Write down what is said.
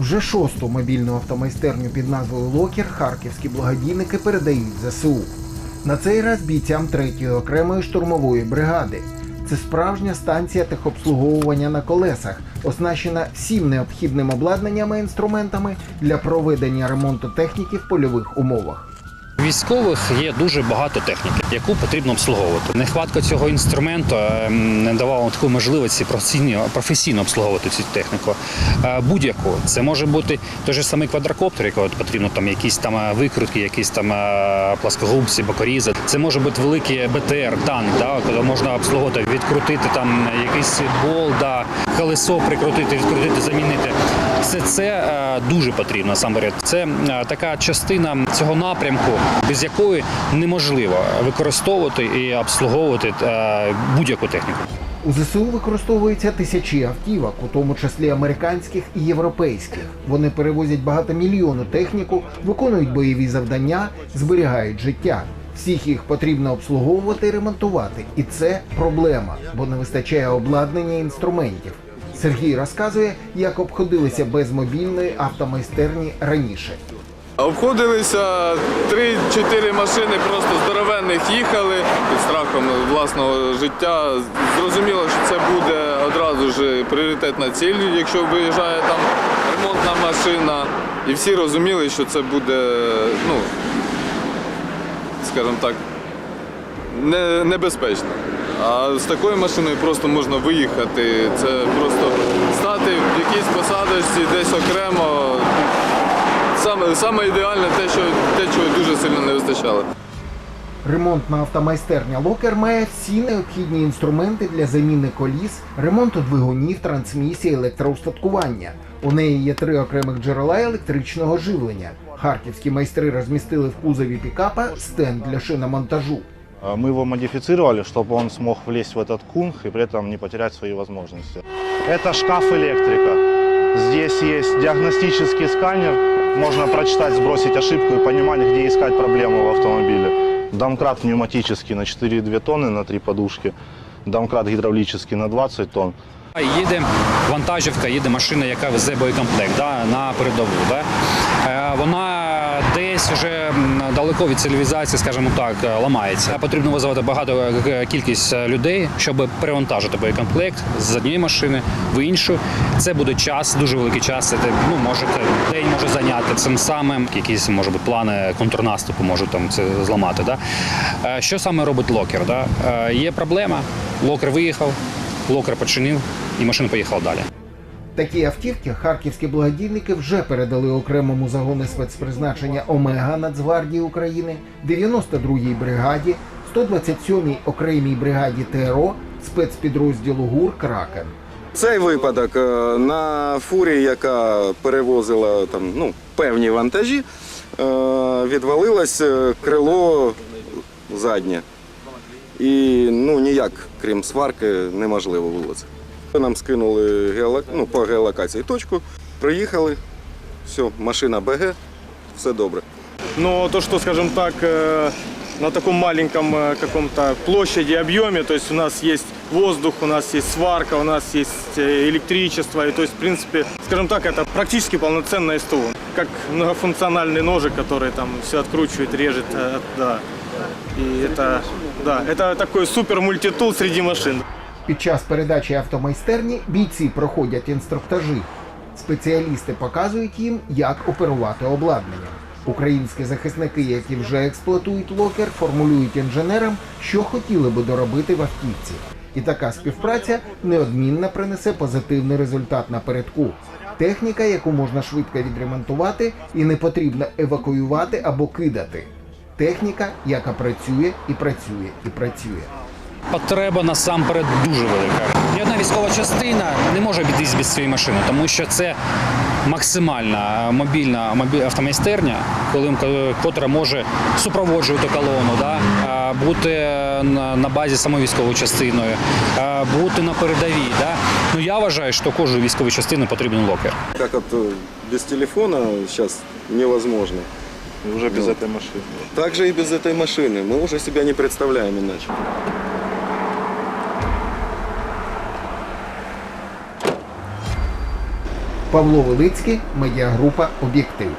Вже шосту мобільну автомайстерню під назвою Локер харківські благодійники передають ЗСУ. На цей раз бійцям 3-ї окремої штурмової бригади. Це справжня станція техобслуговування на колесах, оснащена всім необхідним обладнанням і інструментами для проведення ремонту техніки в польових умовах. Військових є дуже багато техніки, яку потрібно обслуговувати. Нехватка цього інструменту ем, не давала такої можливості професійно, обслуговувати цю техніку. Е, Будь-яку це може бути той же самий квадрокоптер, якого потрібно там якісь там е, викрутки, якісь там е, пласкогубці, бокорізи. Це може бути великий БТР, танк, да, коли можна обслуговувати, відкрутити там якийсь бол, да, колесо прикрутити, відкрутити, замінити. Все це е, дуже потрібно насамперед. Це е, така частина цього напрямку, без якої неможливо використовувати і обслуговувати е, будь-яку техніку. У ЗСУ використовуються тисячі автівок, у тому числі американських і європейських. Вони перевозять багатомільйонну техніку, виконують бойові завдання, зберігають життя. Всіх їх потрібно обслуговувати і ремонтувати. І це проблема, бо не вистачає обладнання і інструментів. Сергій розказує, як обходилися без мобільної автомайстерні раніше. Обходилися 3-4 машини просто здоровенних їхали під страхом власного життя. Зрозуміло, що це буде одразу ж пріоритетна ціль, якщо виїжджає там ремонтна машина. І всі розуміли, що це буде, ну, скажімо так, не, небезпечно. А з такою машиною просто можна виїхати. Це просто стати в якійсь посадочці десь окремо. Саме, саме ідеальне те, що те, чого дуже сильно не вистачало. Ремонтна автомайстерня Локер має всі необхідні інструменти для заміни коліс, ремонту двигунів, трансмісії, електроустаткування. У неї є три окремих джерела електричного живлення. Харківські майстри розмістили в кузові пікапа стенд для шиномонтажу. А Мы его модифицировали, чтобы он смог влезть в этот кунг и при этом не потерять свои возможности. Это шкаф электрика. Здесь есть диагностический сканер. Можно прочитать, сбросить ошибку и понимать, где искать проблему в автомобиле. Домкрат пневматический на 4,2 тонны на 3 подушки. Домкрат гидравлический на 20 тонн. Їде вантажівка, їде машина, яка везе боєкомплект да, на передову. Да. Е, Вона десь вже далеко від цивілізації, скажімо так, е, ламається. Потрібно визивати багато е, кількість е, людей, щоб перевантажити боєкомплект з однієї машини в іншу. Це буде час, дуже великий час. Це ну, може день може зайняти цим самим. Якісь може бути плани контрнаступу можуть там це зламати. Да. Що саме робить локер? Да? Є проблема. Локер виїхав, локер починив і машина поїхала далі. Такі автівки харківські благодійники вже передали окремому загону спецпризначення Омега Нацгвардії України, 92-й бригаді, 127-й окремій бригаді ТРО, спецпідрозділу ГУР Кракен. Цей випадок е, на фурі, яка перевозила там ну, певні вантажі, е, відвалилось е, крило заднє. І ну, ніяк, крім сварки, неможливо це. Нам скинули геолок... ну, по геолокації точку, приїхали, все, машина БГ, все добре. Но то, что, скажем так, э, на таком маленьком э, каком-то площади, объеме, то есть у нас есть воздух, у нас есть сварка, у нас есть э, электричество, и то есть, в принципе, скажем так, это практически полноценное СТО. Как многофункциональный ножик, который там все откручивает, режет, э, да. И это, да, это такой супер мультитул среди машин. Під час передачі автомайстерні бійці проходять інструктажі. Спеціалісти показують їм, як оперувати обладнанням. Українські захисники, які вже експлуатують локер, формулюють інженерам, що хотіли би доробити в автівці. І така співпраця неодмінно принесе позитивний результат напередку. Техніка, яку можна швидко відремонтувати і не потрібно евакуювати або кидати. Техніка, яка працює і працює і працює. Потреба насамперед дуже велика. Ні одна військова частина не може обійтись без цієї машини, тому що це максимальна мобільна мобі- автомайстерня, коли котра може супроводжувати колону, да? а, бути на, на базі самої військової частиною, а, бути на передовій. Да? Ну я вважаю, що кожній військовій частині потрібен локер. Как вот э, без телефона сейчас невозможно. И уже без этой машины. Так же и без этой машины. Мы уже себя не представляем иначе. Павло Велицький, медіагрупа Об'єктив.